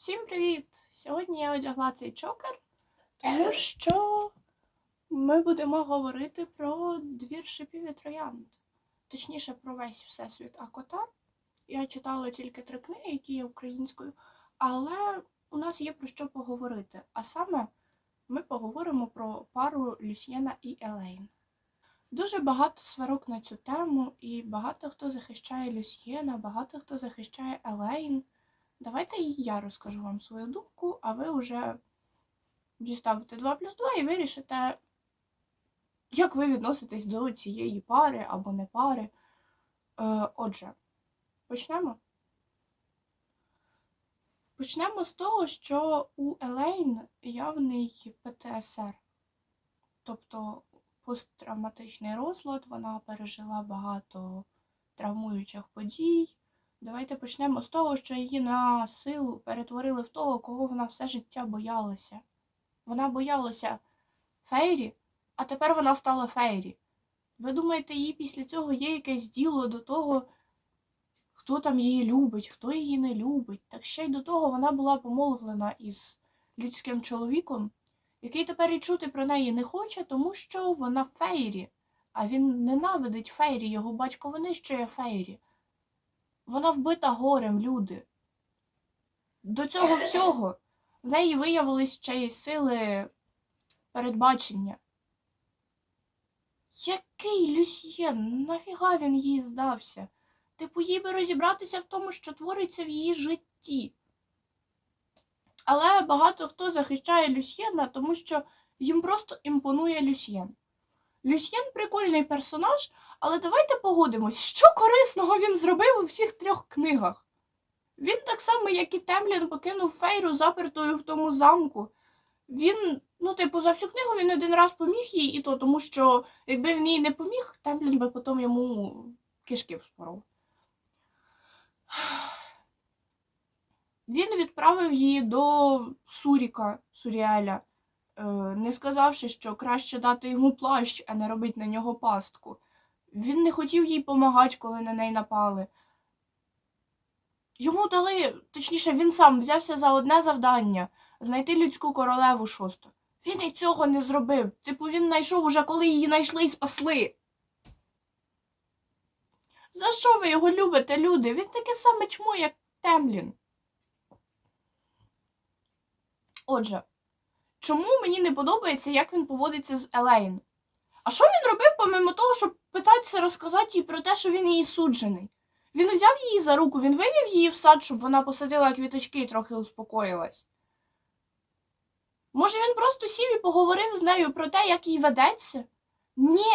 Всім привіт! Сьогодні я одягла цей чокер, тому що ми будемо говорити про двір шипів і троянд. Точніше, про весь всесвіт Акотар. Я читала тільки три книги, які є українською, але у нас є про що поговорити. А саме ми поговоримо про пару Люсьєна і Елейн. Дуже багато сварок на цю тему, і багато хто захищає Люсьєна, багато хто захищає Елейн. Давайте я розкажу вам свою думку, а ви вже діставите 2 плюс 2 і вирішите, як ви відноситесь до цієї пари або не пари. Е, отже, почнемо. Почнемо з того, що у Елейн явний ПТСР, тобто посттравматичний розлад, вона пережила багато травмуючих подій. Давайте почнемо з того, що її на силу перетворили в того, кого вона все життя боялася. Вона боялася Фейрі, а тепер вона стала Фейрі. Ви думаєте, їй після цього є якесь діло до того, хто там її любить, хто її не любить. Так ще й до того вона була помолвлена із людським чоловіком, який тепер і чути про неї не хоче, тому що вона Фейрі, а він ненавидить Фейрі, його батько винищує Фейрі. Вона вбита горем, люди. До цього всього в неї виявились ще й сили передбачення. Який Люсьєн? Нафіга він їй здався? Типу, їй би розібратися в тому, що твориться в її житті. Але багато хто захищає Люсьєна, тому що їм просто імпонує Люсьєн. Люсьєн прикольний персонаж, але давайте погодимось, що корисного він зробив у всіх трьох книгах. Він так само, як і Темлін, покинув Фейру запертою в тому замку. Він, ну, типу, за всю книгу він один раз поміг їй, і то, тому що якби він їй не поміг, Темлін би потім йому кишки вспоров. Він відправив її до Суріка, Суріеля, е, не сказавши, що краще дати йому плащ, а не робити на нього пастку. Він не хотів їй помагати, коли на неї напали. Йому дали, точніше, він сам взявся за одне завдання знайти людську королеву шосту. Він і цього не зробив. Типу, він знайшов уже, коли її знайшли і спасли. За що ви його любите, люди? Він таке саме чмо, як Темлін. Отже, чому мені не подобається, як він поводиться з Елейн? А що він робив, помимо того, щоб питатися розказати їй про те, що він її суджений? Він взяв її за руку, він вивів її в сад, щоб вона посадила квіточки і трохи успокоїлась. Може, він просто сів і поговорив з нею про те, як їй ведеться? Ні.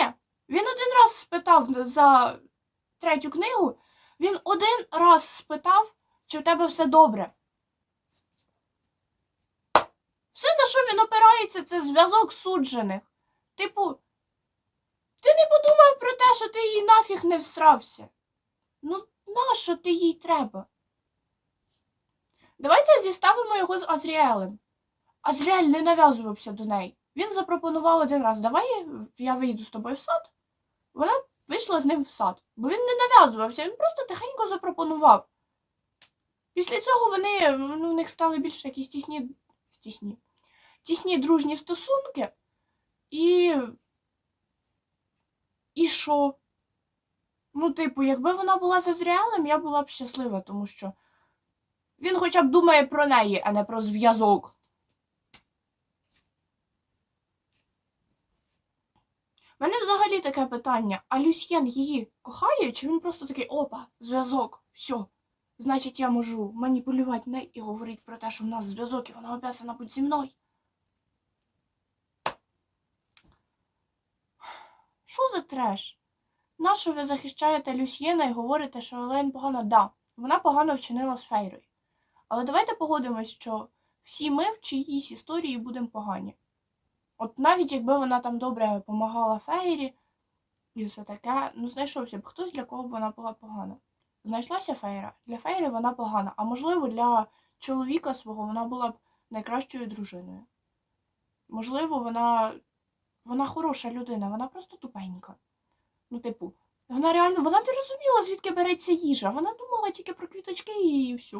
Він один раз спитав за третю книгу, він один раз спитав, чи в тебе все добре. Все, на що він опирається, це зв'язок суджених. Типу, ти не подумав про те, що ти їй нафіг не всрався. Ну, нащо ти їй треба? Давайте зіставимо його з Азріелем. Азріель не нав'язувався до неї. Він запропонував один раз, давай я вийду з тобою в сад. Вона вийшла з ним в сад, бо він не нав'язувався, він просто тихенько запропонував. Після цього вони ну, в них стали більш такі стісні, стісні, тісні дружні стосунки. І. І що? Ну, типу, якби вона була за Зріалем, я була б щаслива, тому що він хоча б думає про неї, а не про зв'язок. У мене взагалі таке питання: а Люсьєн її кохає, чи він просто такий опа, зв'язок, все. Значить, я можу маніпулювати нею і говорити про те, що в нас зв'язок і вона обязана бути зі мною. Що за треш? Нащо ви захищаєте Люсьєна і говорите, що Елейн погана? Да, вона погано вчинила з Фейрою. Але давайте погодимось, що всі ми в чиїсь історії будемо погані. От навіть якби вона там добре допомагала Фейрі і все таке, ну знайшовся б хтось, для кого б вона була погана. Знайшлася Фейра. Для Фейри вона погана, а можливо, для чоловіка свого вона була б найкращою дружиною. Можливо, вона вона хороша людина, вона просто тупенька. Ну, типу, вона реально вона не розуміла, звідки береться їжа. Вона думала тільки про квіточки і все.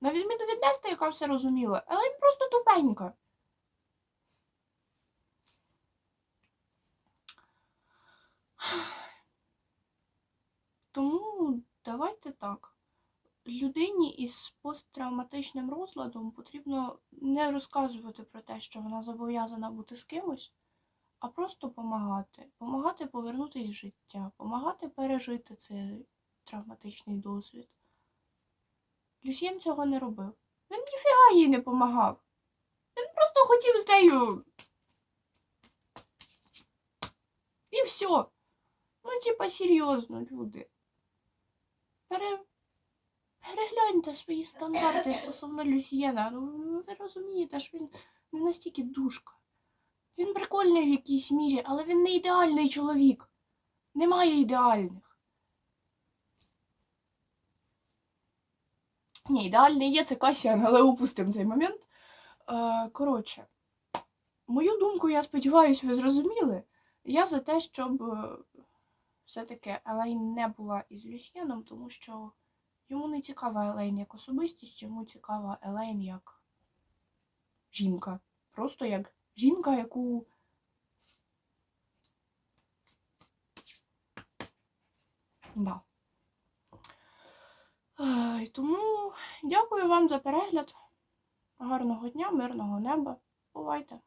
На відміну від Нести, яка все розуміла, Елейн просто тупенька. Тому давайте так. Людині із посттравматичним розладом потрібно не розказувати про те, що вона зобов'язана бути з кимось, а просто допомагати. Помагати повернутися в життя, помагати пережити цей травматичний досвід. Люсьєн цього не робив. Він ніфіга їй не помагав. Він просто хотів з нею. І все. Ну, типа, серйозно, люди. Пере... Перегляньте свої стандарти стосовно Люсьєна. Ну, ви розумієте, що він не настільки душка. Він прикольний в якійсь мірі, але він не ідеальний чоловік. Немає ідеальних. Ні, ідеальний є це Касіан, але упустимо цей момент. Е, коротше, мою думку, я сподіваюся, ви зрозуміли. Я за те, щоб е, все-таки Елейн не була із Люсьєном, тому що йому не цікава Елейн як особистість, йому цікава Елейн як жінка. Просто як жінка, яку. Да. Ой, Тому дякую вам за перегляд. Гарного дня, мирного неба. Бувайте!